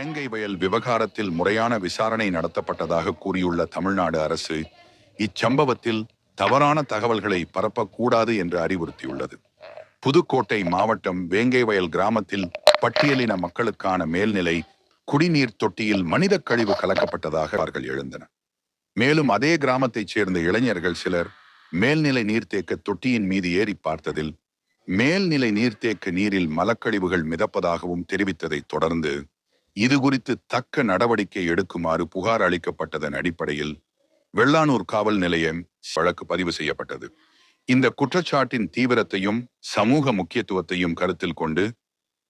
வேங்கை வயல் விவகாரத்தில் முறையான விசாரணை நடத்தப்பட்டதாக கூறியுள்ள தமிழ்நாடு அரசு இச்சம்பவத்தில் தவறான தகவல்களை பரப்பக்கூடாது என்று அறிவுறுத்தியுள்ளது. புதுக்கோட்டை மாவட்டம் வேங்கை வயல் கிராமத்தில் பட்டியலின மக்களுக்கான மேல்நிலை குடிநீர் தொட்டியில் மனித கழிவு கலக்கப்பட்டதாக அவர்கள் எழுந்தனர். மேலும் அதே கிராமத்தைச் சேர்ந்த இளைஞர்கள் சிலர் மேல்நிலை நீர்த்தேக்க தொட்டியின் மீது ஏறி பார்த்ததில் மேல்நிலை நீர்த்தேக்க நீரில் மலக்கழிவுகள் மிதப்பதாகவும் தெரிவித்ததைத் தொடர்ந்து இது குறித்து தக்க நடவடிக்கை எடுக்குமாறு புகார் அளிக்கப்பட்டதன் அடிப்படையில் வெள்ளானூர் காவல் நிலையம் வழக்கு பதிவு செய்யப்பட்டது. இந்த குற்றச்சாட்டின் தீவிரத்தையும் சமூக முக்கியத்துவத்தையும் கருத்தில் கொண்டு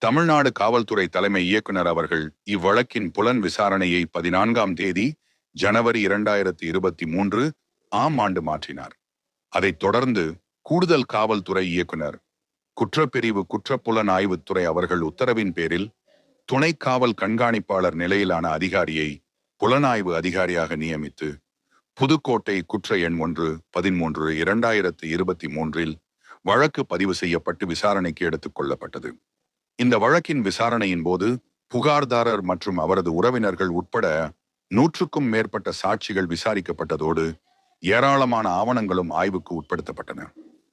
தமிழ்நாடு காவல்துறை தலைமை இயக்குனர் அவர்கள் இவ்வழக்கின் புலன் விசாரணையை பதினான்காம் தேதி ஜனவரி இரண்டாயிரத்தி இருபத்தி மூன்று ஆம் ஆண்டு மாற்றினார். அதைத் தொடர்ந்து கூடுதல் காவல்துறை இயக்குனர் குற்றப்பிரிவு குற்றப்புலன் ஆய்வுத்துறை அவர்கள் உத்தரவின் பேரில் துணை காவல் கண்காணிப்பாளர் நிலையிலான அதிகாரியை புலனாய்வு அதிகாரியாக நியமித்து புதுக்கோட்டை குற்ற எண் ஒன்று பதிமூன்று இரண்டாயிரத்து இருபத்தி மூன்றில் வழக்கு பதிவு செய்யப்பட்டு விசாரணைக்கு எடுத்துக் கொள்ளப்பட்டது. இந்த வழக்கின் விசாரணையின் போது புகார்தாரர் மற்றும் அவரது உறவினர்கள் உட்பட நூற்றுக்கும் மேற்பட்ட சாட்சிகள் விசாரிக்கப்பட்டதோடு ஏராளமான ஆவணங்களும் ஆய்வுக்கு உட்படுத்தப்பட்டன.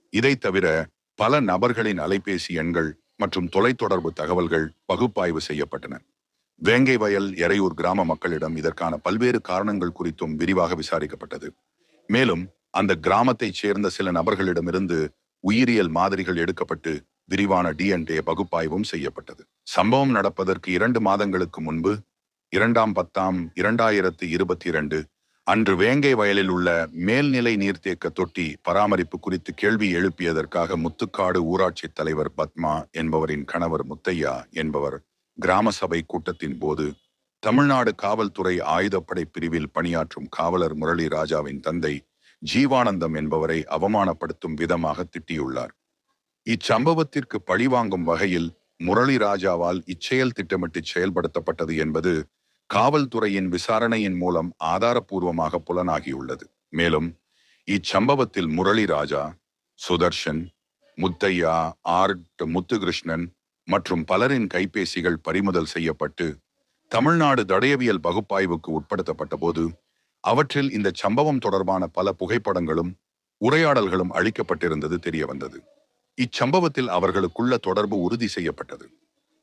இதைத் தவிர பல நபர்களின் அலைபேசி எண்கள் மற்றும் தொலைத்தொடர்பு தகவல்கள் பகுப்பாய்வு செய்யப்பட்டன. வேங்கை வயல் எறையூர் கிராம மக்களிடம் இதற்கான பல்வேறு காரணங்கள் குறித்தும் விரிவாக விசாரிக்கப்பட்டது. மேலும் அந்த கிராமத்தைச் சேர்ந்த சில நபர்களிடமிருந்து உயிரியல் மாதிரிகள் எடுக்கப்பட்டு விரிவான டிஎன்ஏ பகுப்பாய்வும் செய்யப்பட்டது. சம்பவம் நடப்பதற்கு இரண்டு மாதங்களுக்கு முன்பு இரண்டாம் பத்தாம் இரண்டாயிரத்து இருபத்தி இரண்டு அன்று வேங்கை வயலில் உள்ள மேல்நிலை நீர்த்தேக்க தொட்டி பராமரிப்பு குறித்து கேள்வி எழுப்பியதற்காக முத்துக்காடு ஊராட்சி தலைவர் பத்மா என்பவரின் கணவர் முத்தையா என்பவர் கிராம சபை கூட்டத்தின் போது தமிழ்நாடு காவல்துறை ஆயுதப்படை பிரிவில் பணியாற்றும் காவலர் முரளி ராஜாவின் தந்தை ஜீவானந்தம் என்பவரை அவமானப்படுத்தும் விதமாக திட்டியுள்ளார். இச்சம்பவத்திற்கு பழிவாங்கும் வகையில் முரளி ராஜாவால் இச்செயல் திட்டமிட்டு செயல்படுத்தப்பட்டது என்பது காவல்துறையின் விசாரணையின் மூலம் ஆதாரப்பூர்வமாக புலனாகியுள்ளது. மேலும் இச்சம்பவத்தில் முரளி ராஜா சுதர்ஷன் முத்தையா ஆர்ட் முத்துகிருஷ்ணன் மற்றும் பலரின் கைபேசிகள் பறிமுதல் செய்யப்பட்டு தமிழ்நாடு தடயவியல் பகுப்பாய்வுக்கு உட்படுத்தப்பட்ட போது அவற்றில் இந்த சம்பவம் தொடர்பான பல புகைப்படங்களும் உரையாடல்களும் அளிக்கப்பட்டிருந்தது தெரிய வந்தது இச்சம்பவத்தில் அவர்களுக்குள்ள தொடர்பு உறுதி செய்யப்பட்டது.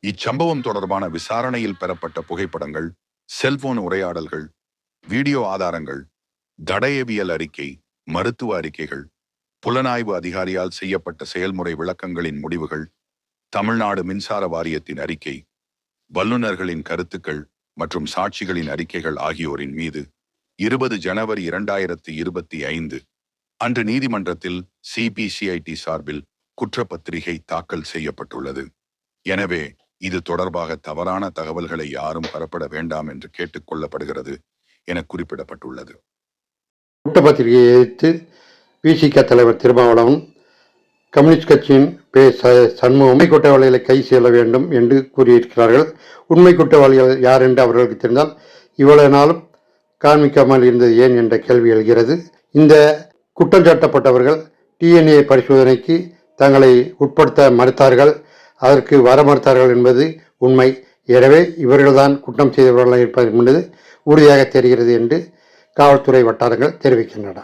இச்சம்பவம் தொடர்பான விசாரணையில் பெறப்பட்ட புகைப்படங்கள் செல்போன் உரையாடல்கள் வீடியோ ஆதாரங்கள் தடயவியல் அறிக்கை மருத்துவ அறிக்கைகள் புலனாய்வு அதிகாரியால் செய்யப்பட்ட செயல்முறை விளக்கங்களின் முடிவுகள் தமிழ்நாடு மின்சார வாரியத்தின் அறிக்கை வல்லுநர்களின் கருத்துக்கள் மற்றும் சாட்சிகளின் அறிக்கைகள் ஆகியோரின் மீது இருபது ஜனவரி இரண்டாயிரத்தி இருபத்தி ஐந்து அன்று நீதிமன்றத்தில் சிபிசிஐடி சார்பில் குற்றப்பத்திரிகை தாக்கல் செய்யப்பட்டுள்ளது. எனவே இது தொடர்பாக தவறான தகவல்களை யாரும் பரப்பட வேண்டாம் என்று கேட்டுக் கொள்ளப்படுகிறது என குறிப்பிடப்பட்டுள்ளது. குற்றப்பத்திரிகையை எதிர்த்து விசிக தலைவர் திருமாவளவன் கம்யூனிஸ்ட் கட்சியின் பே ச சண்முகம் உண்மை குற்றவாளிகளை கை செல்ல வேண்டும் என்று கூறியிருக்கிறார்கள். உண்மை குற்றவாளிகள் யார் என்று அவர்களுக்கு தெரிந்தால் இவ்வளவு நாளும் காண்பிக்காமல் இருந்தது ஏன் என்ற கேள்வி எழுகிறது. இந்த குற்றம் சாட்டப்பட்டவர்கள் டிஎன்ஏ பரிசோதனைக்கு தங்களை உட்படுத்த மறுத்தார்கள். அதற்கு வர மறுத்தார்கள் என்பது உண்மை. எனவே இவர்கள்தான் குற்றம் செய்தவர்களாக இருப்பது என்பது உறுதியாக தெரிகிறது என்று காவல்துறை வட்டாரங்கள் தெரிவிக்கின்றன.